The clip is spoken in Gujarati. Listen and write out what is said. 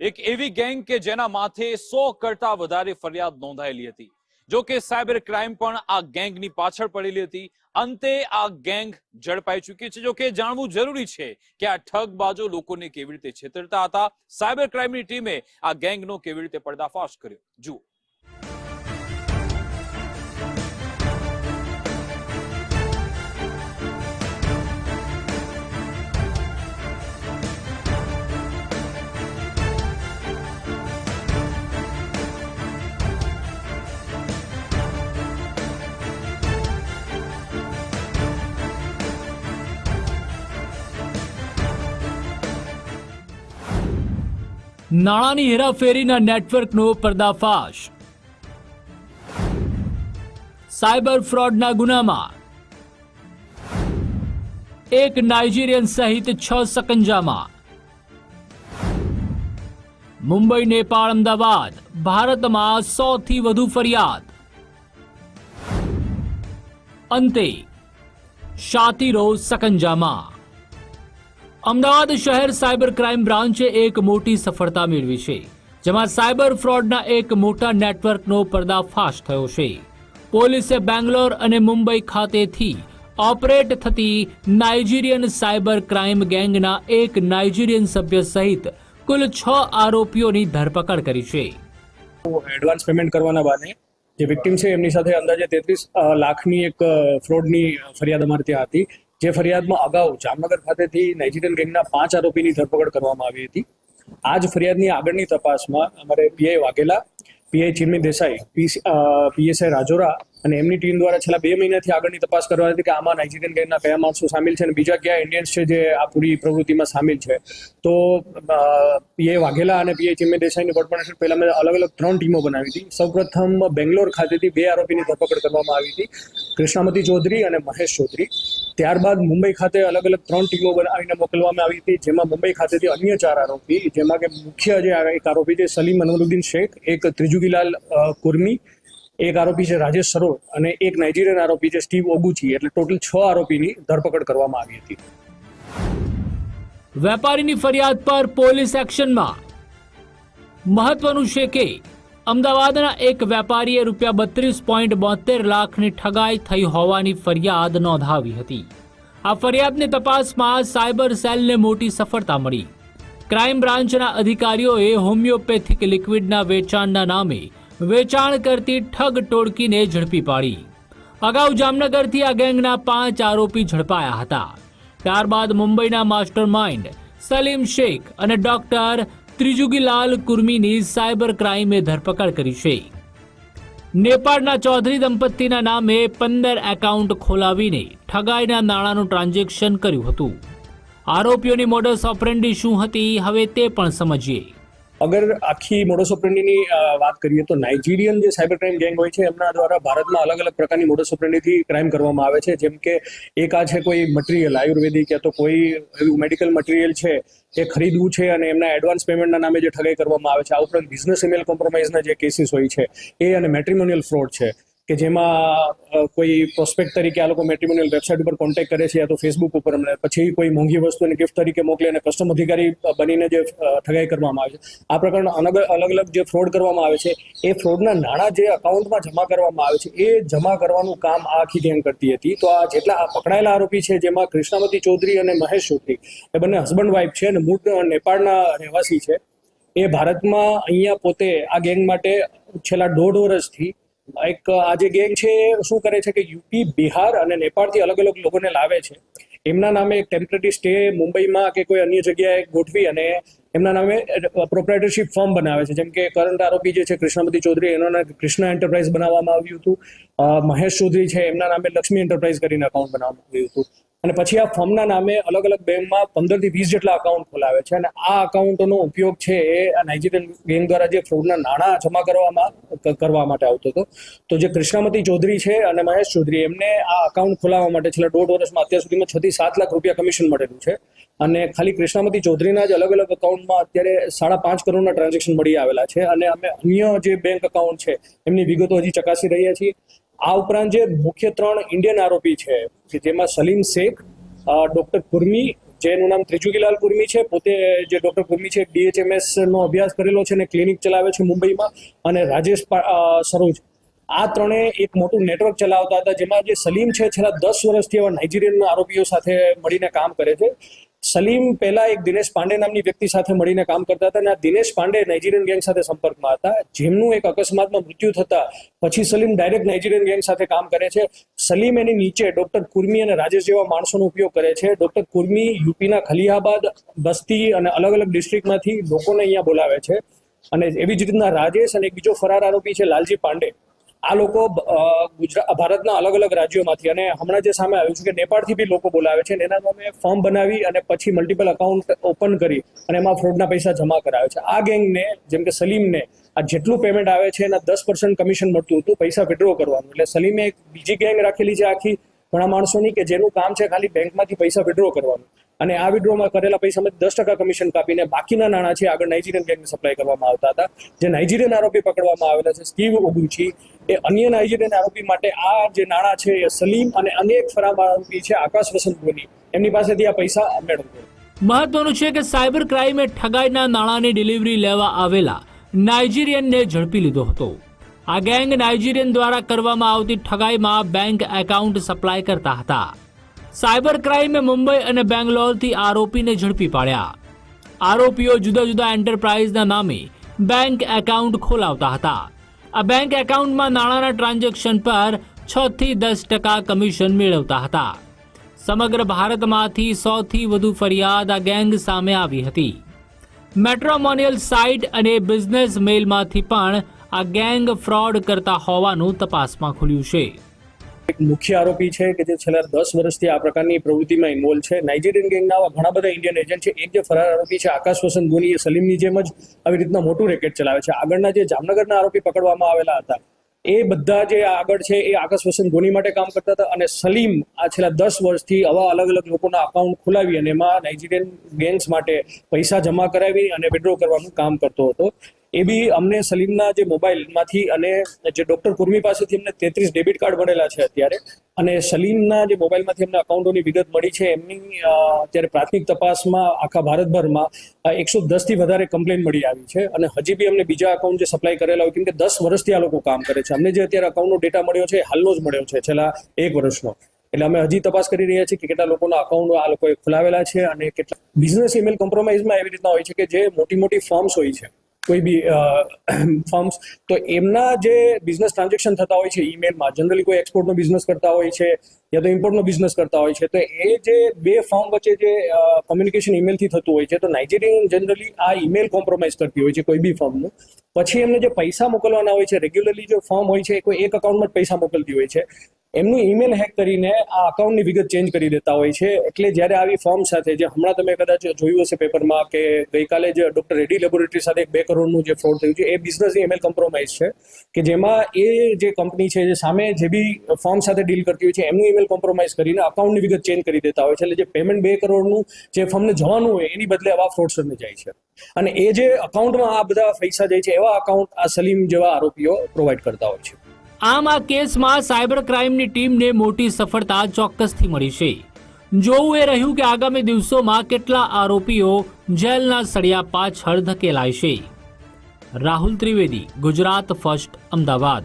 એક એવી ગેંગ કે જેના માથે સો કરતા વધારે ફરિયાદ નોંધાયેલી હતી. જો કે સાયબર ક્રાઇમ પણ આ ગેંગની પાછળ પડેલી હતી. અંતે આ ગેંગ ઝડપાઈ ચૂકી છે. જો કે જાણવું જરૂરી છે કે આ ઠગબાજો લોકોને કેવી રીતે છેતરતા હતા. સાયબર ક્રાઇમની ટીમે આ ગેંગનો કેવી રીતે પર્દાફાશ કર્યો? જુઓ. નાણાંની હેરાફેરીના નેટવર્કનો પર્દાફાશ. સાયબર ફ્રોડના ગુનામાં. એક નાઇજીરિયન સહિત છ સકંજામાં. મુંબઈ, નેપાળ, અમદાવાદ, ભારતમાં સૌથી વધુ ફરિયાદ. અંતે, શાતિરો સકંજામાં. અમદાવાદ શહેર સાયબર ક્રાઇમ બ્રાન્ચે એક મોટી સફળતા મેળવી છે, જેમાં સાયબર ફ્રોડના એક મોટા નેટવર્કનો પર્દાફાશ થયો છે. પોલીસે બેંગ્લોર અને મુંબઈ ખાતેથી ઓપરેટ થતી નાઇજીરિયન સાયબર ક્રાઇમ ગેંગના એક નાઇજીરિયન સભ્ય સહિત કુલ છ આરોપીઓની ધરપકડ કરી છે. એડવાન્સ પેમેન્ટ કરવાના બહાને જે વિક્ટિમ છે, એમની સાથે અંદાજે તેત્રીસ લાખની એક ફ્રોડની ફરિયાદ અમારે ત્યાં હતી. જે ફરિયાદમાં અગાઉ જામનગર ખાતેથી નાઇજીરિયન ગેંગના પાંચ આરોપીની ધરપકડ કરવામાં આવી હતી. આ જ ફરિયાદની આગળની તપાસમાં અમારે PI Vaghela, PI Chirmi Desai PSI Rajora અને એમની ટીમ દ્વારા છેલ્લા બે મહિનાથી આગળની તપાસ કરવા હતી કે આમાં નાઇજીરિયન ગેંગના કયા માણસો સામેલ છે અને બીજા કયા ઇન્ડિયન્સ છે જે આ પૂરી પ્રવૃત્તિમાં સામેલ છે. તો પીએ વાઘેલા અને પીએ ચિમ્મે દેસાઈની કોર્પોરેશન પહેલા મેં અલગ અલગ ત્રણ ટીમો બનાવી હતી. સૌપ્રથમ બેંગ્લોર ખાતેથી બે આરોપીની ધરપકડ કરવામાં આવી હતી. કૃષ્ણામતી ચૌધરી અને મહેશ ચૌધરી. ત્યારબાદ મુંબઈ ખાતે અલગ અલગ ત્રણ ટીમો બનાવીને મોકલવામાં આવી હતી, જેમાં મુંબઈ ખાતેથી અન્ય ચાર આરોપી, જેમાં કે મુખ્ય જે એક આરોપી છે સલીમ અનવરુદ્દીન શેખ, એક ત્રિજુગીલાલ કુર્મી, એક આરોપી છે રાજેશ સરોજ અને એક નાઇજીરિયન આરોપી છે સ્ટીવ ઓગુચી. એટલે ટોટલ છ આરોપીની ધરપકડ કરવામાં આવી હતી. વેપારીની ફરિયાદ પર પોલીસ એક્શનમાં. મહત્વનું છે કે અમદાવાદના એક વેપારીએ રૂપિયા બત્રીસ પોઈન્ટ બોતેર લાખની ઠગાઈ થઈ હોવાની ફરિયાદ નોંધાવી હતી. આ ફરિયાદની તપાસમાં સાયબર સેલને મોટી સફળતા મળી. ક્રાઇમ બ્રાન્ચના અધિકારીઓએ હોમિયોપેથિક લિક્વિડના વેચાણના નામે વેચાણ કરતી ઠગ ટોળકીને ઝડપી પાડી. અગાઉ જામનગરથી આ ગેંગના પાંચ આરોપી ઝડપાયા હતા. ત્યારબાદ મુંબઈના માસ્ટર માઇન્ડ સલીમ શેખ અને ડોક્ટર ત્રિજુગીલાલ કુર્મીની સાયબર ક્રાઇમે ધરપકડ કરી છે. નેપાળના ચૌધરી દંપતીના નામે પંદર એકાઉન્ટ ખોલાવીને ઠગાઈના નાણાંનું ટ્રાન્ઝેક્શન કર્યું હતું. આરોપીઓની મોડસ ઓપરેન્ડી શું હતી, હવે તે પણ સમજીએ. અગર આખી મોડસ વાત કરીએ તો નાઇજીરિયન જે સાયબર ક્રાઇમ ગેંગ હોય છે, એમના દ્વારા ભારતમાં અલગ અલગ પ્રકારની મોડસ ક્રાઇમ કરવામાં આવે છે. જેમ કે એક આ છે કોઈ મટીરિયલ આયુર્વેદિક યા તો કોઈ એવું મેડિકલ મટીરિયલ છે, એ ખરીદવું છે અને એમના એડવાન્સ પેમેન્ટના નામે જે ઠગાઈ કરવામાં આવે છે. આ ઉપરાંત બિઝનેસ ઇમેલ કોમ્પ્રોમાઇઝના જે કેસીસ હોય છે, એ અને મેટ્રિમોનિયલ ફ્રોડ છે. કે જેમાં કોઈ પ્રોસ્પેક્ટ તરીકે આ લોકો મેટ્રિમોનિયલ વેબસાઇટ ઉપર કોન્ટેક્ટ કરે છે યા તો ફેસબુક ઉપર અમને, પછી કોઈ મોંઘી વસ્તુને ગિફ્ટ તરીકે મોકલે અને કસ્ટમ અધિકારી બનીને જે ઠગાઈ કરવામાં આવે છે. આ પ્રકારના અલગ અલગ અલગ જે ફ્રોડ કરવામાં આવે છે, એ ફ્રોડના નાણાં જે અકાઉન્ટમાં જમા કરવામાં આવે છે, એ જમા કરવાનું કામ આ આખી ગેંગ કરતી હતી. તો આ જેટલા પકડાયેલા આરોપી છે, જેમાં કૃષ્ણાવતી ચૌધરી અને મહેશ ચૌધરી એ બંને હસબન્ડ વાઇફ છે અને મૂળ નેપાળના રહેવાસી છે. એ ભારતમાં અહીંયા પોતે આ ગેંગ માટે છેલ્લા દોઢ વર્ષથી એક, આ જે ગેંગ છે, શું કરે છે કે યુપી, બિહાર અને નેપાળથી અલગ અલગ લોકોને લાવે છે. એમના નામે એક ટેમ્પરરી સ્ટે મુંબઈમાં કે કોઈ અન્ય જગ્યાએ ગોઠવી અને એમના નામે પ્રોપ્રાઇટરશીપ ફોર્મ બનાવે છે. જેમ કે કરંટ આરોપી જે છે, કૃષ્ણમતી ચૌધરી, એના નામે કૃષ્ણા એન્ટરપ્રાઇઝ બનાવવામાં આવ્યું હતું. મહેશ ચૌધરી છે, એમના નામે લક્ષ્મી એન્ટરપ્રાઇઝ કરીને અકાઉન્ટ બનાવવામાં આવ્યું હતું. અને પછી આ ફોર્મના નામે અલગ અલગ બેંકમાં પંદરથી વીસ જેટલા અકાઉન્ટ ખોલાવે છે. અને આ અકાઉન્ટોનો ઉપયોગ છે એ આ નાઇજીરિયન ગેંગ દ્વારા જે ફ્રોડના નાણાં જમા કરવામાં કરવા માટે આવતો હતો. તો જે કૃષ્ણમતી ચૌધરી છે અને મહેશ ચૌધરી, એમને આ અકાઉન્ટ ખોલાવવા માટે છેલ્લા દોઢ વર્ષમાં અત્યાર સુધીમાં છ થી સાત લાખ રૂપિયા કમિશન મળેલું છે. અને ખાલી કૃષ્ણમતી ચૌધરીના જ અલગ અલગ અકાઉન્ટમાં અત્યારે સાડા પાંચ કરોડના ટ્રાન્ઝેક્શન મળી આવેલા છે. અને અમે અન્ય જે બેંક અકાઉન્ટ છે, એમની વિગતો હજી ચકાસી રહ્યા છીએ. આ ઉપરાંત જે મુખ્ય ત્રણ ઇન્ડિયન આરોપી છે જેમાં સલીમ શેખ ડોક્ટર કુર્મી, જેનું નામ ત્રિજુગીલાલ કુર્મી છે, પોતે જે ડોક્ટર કુર્મી છે ડીએચએમએસ નો અભ્યાસ કરેલો છે અને ક્લિનિક ચલાવે છે મુંબઈમાં, અને રાજેશ સરોજ. આ ત્રણે એક મોટું નેટવર્ક ચલાવતા હતા, જેમાં જે સલીમ છે, છેલ્લા દસ વર્ષથી એવા નાઇજીરિયન આરોપીઓ સાથે મળીને કામ કરે છે. સલીમ પહેલા એક દિનેશ પાંડે નામની વ્યક્તિ સાથે મળીને કામ કરતા હતા અને આ દિનેશ પાંડે નાઇજીરિયન ગેંગ સાથે સંપર્કમાં હતા. જેમનું એક અકસ્માતમાં મૃત્યુ થતા પછી સલીમ ડાયરેક્ટ નાઇજીરિયન ગેંગ સાથે કામ કરે છે. સલીમ એની નીચે ડોક્ટર કુર્મી અને રાજેશ જેવા માણસોનો ઉપયોગ કરે છે. ડોક્ટર કુર્મી યુપીના ખલિયાબાદ બસ્તી અને અલગ અલગ ડિસ્ટ્રિક્ટમાંથી લોકોને અહીંયા બોલાવે છે. અને એવી જ રીતના રાજેશ અને એક બીજો ફરાર આરોપી છે, લાલજી પાંડે. આ લોકો ગુજરાત, ભારતના અલગ અલગ રાજ્યોમાંથી અને હમણાં જે સામે આવ્યું છે કે નેપાળથી બી લોકો બોલાવે છે એના નામે ફોર્મ બનાવી અને પછી મલ્ટિપલ અકાઉન્ટ ઓપન કરી અને એમાં ફ્રોડના પૈસા જમા કરાવે છે. આ ગેંગને, જેમ કે સલીમને, આ જેટલું પેમેન્ટ આવે છે એના દસ પર્સન્ટ કમિશન મળતું હતું, પૈસા વિડ્રો કરવાનું. એટલે સલીમે એક બીજી ગેંગ રાખેલી છે આખી ઘણા માણસોની કે જેનું કામ છે ખાલી બેંકમાંથી પૈસા વિડ્રો કરવાનું. અને આ વિડ્રોમાં કરેલા પૈસામાં દસ ટકા કમિશન કાપીને બાકીના નાણાં છે, આગળ નાઇજીરિયન ગેંગને સપ્લાય કરવામાં આવતા હતા. જે નાઇજીરિયન આરોપી પકડવામાં આવેલા છે સ્ટીવ ઓગુચી એ અન્ય નાઇજીરિયન આરોપી માટે આ જે નાણાં છે, એ સલીમ અને અનેક ફરાર આરોપી છે, આકાશ વસંત ગોની એમની પાસેથી આ પૈસા મેળવતો મહત્વનું છે કે સાયબર ક્રાઇમે ઠગાઈના નાણાંની ડિલિવરી લેવા આવેલા નાઇજીરિયનને ઝડપી લીધો હતો. આ ગેંગ નાઇજીરિયન દ્વારા કરવામાં આવતી ઠગાઈમાં બેંક એકાઉન્ટ સપ્લાય કરતા હતા. સાયબર ક્રાઇમે મુંબઈ અને બેંગ્લોરથી આરોપીને ઝડપી પાડ્યા. આરોપીઓ જુદા જુદા એન્ટરપ્રાઇઝના નામે બેંક એકાઉન્ટ ખોલાવતા હતા. આ બેંક એકાઉન્ટમાં નાણાંના ટ્રાન્ઝેક્શન પર છ થી દસ ટકા કમિશન મેળવતા હતા. સમગ્ર ભારતમાંથી સૌથી વધુ ફરિયાદ આ ગેંગ સામે આવી હતી. મેટ્રોમોનિયલ સાઇટ અને બિઝનેસ મેલમાંથી પણ આ ગેંગ ફ્રોડ કરતા હોવાનું તપાસમાં ખુલ્યું છે. એક મુખ્ય આરોપી છે કે જે છેલ્લા દસ વર્ષથી આ પ્રકારની પ્રવૃત્તિમાં ઇન્વોલ્વ છે. નાઇજીરિયન ગેંગના આવા ઘણા બધા ઇન્ડિયન એજન્ટ છે. એક જે ફરાર આરોપી છે, આકાશ વસંત ગોની, એ સલીમની જેમ જ આવી રીતના મોટું રેકેટ ચલાવે છે. આગળના જે જામનગરના આરોપી પકડવામાં આવેલા હતા, એ બધા જે આગળ છે, એ આકાશ વસંત ગોની માટે કામ કરતા હતા અને સલીમ આ છેલ્લા દસ વર્ષથી આવા અલગ અલગ લોકોના અકાઉન્ટ ખોલાવી અને એમાં નાઇજીરિયન ગેંગ્સ માટે પૈસા જમા કરાવી અને વિડ્રો કરવાનું કામ કરતો હતો. એ બી અમને સલીમના જે મોબાઈલમાંથી અને જે ડોક્ટર કુર્મી પાસેથી અમને તેત્રીસ ડેબિટ કાર્ડ મળેલા છે અત્યારે. અને સલીમના જે મોબાઈલમાંથી અમને અકાઉન્ટોની વિગત મળી છે, એમની અત્યારે પ્રાથમિક તપાસમાં આખા ભારતભરમાં એકસો દસથી વધારે કમ્પ્લેન મળી આવી છે. અને હજી બી અમને બીજા અકાઉન્ટ જે સપ્લાય કરેલા હોય, કેમ કે દસ વર્ષથી આ લોકો કામ કરે છે. અમને જે અત્યારે અકાઉન્ટનો ડેટા મળ્યો છે હાલનો જ મળ્યો છે, છેલ્લા એક વર્ષનો. એટલે અમે હજી તપાસ કરી રહ્યા છીએ કે કેટલા લોકોના અકાઉન્ટ આ લોકોએ ખોલાવેલા છે અને કેટલા. બિઝનેસ ઈમેલ કોમ્પ્રોમાઇઝમાં એવી રીતના હોય છે કે જે મોટી મોટી ફર્મ્સ હોય છે. કોઈ બી ફર્મ્સ, તો એમના જે બિઝનેસ ટ્રાન્ઝેક્શન થતા હોય છે ઈમેલમાં જનરલી કોઈ એક્સપોર્ટનો બિઝનેસ કરતા હોય છે, યા તો ઇમ્પોર્ટનો બિઝનેસ કરતા હોય છે, તો એ જે બે ફર્મ વચ્ચે જે કોમ્યુનિકેશન ઈમેલથી થતું હોય છે, તો નાઇજીરિયન જનરલી આ ઈમેલ કોમ્પ્રોમાઇઝ કરતી હોય છે, કોઈ બી ફર્મનું પછી એમને જે પૈસા મોકલવાના હોય છે રેગ્યુલરલી જે ફર્મ હોય છે એ કોઈ એક અકાઉન્ટમાં જ પૈસા મોકલતી હોય છે એમનું ઈમેલ હેક કરીને આ અકાઉન્ટની વિગત ચેન્જ કરી દેતા હોય છે. એટલે જ્યારે આવી ફોર્મ સાથે જે હમણાં તમે કદાચ જોયું હશે પેપરમાં કે ગઈકાલે જે ડોક્ટર રેડ્ડી લેબોરેટરી સાથે બે કરોડનું જે ફ્રોડ થયું છે, એ બિઝનેસની ઈમેલ કોમ્પ્રોમાઇઝ છે કે જેમાં એ જે કંપની છે, જે સામે જે બી ફોર્મ સાથે ડીલ કરતી હોય છે, એમનું ઈમેલ કોમ્પ્રોમાઇઝ કરીને અકાઉન્ટની વિગત ચેન્જ કરી દેતા હોય છે. એટલે જે પેમેન્ટ બે કરોડનું જે ફોર્મને જવાનું હોય, એની બદલે આવા ફ્રોડસ્ટરને જાય છે. અને એ જે અકાઉન્ટમાં આ બધા પૈસા જાય છે, એવા અકાઉન્ટ આ સલીમ જેવા આરોપીઓ પ્રોવાઈડ કરતા હોય છે. આમ આ કેસમાં સાયબર ક્રાઇમની ટીમને મોટી સફળતા ચોક્કસથી મળી છે. જોવું એ રહ્યું કે આગામી દિવસોમાં કેટલા આરોપીઓ જેલના સળિયા પાછળ ધકેલાય છે. રાહુલ ત્રિવેદી, ગુજરાત ફર્સ્ટ, અમદાવાદ.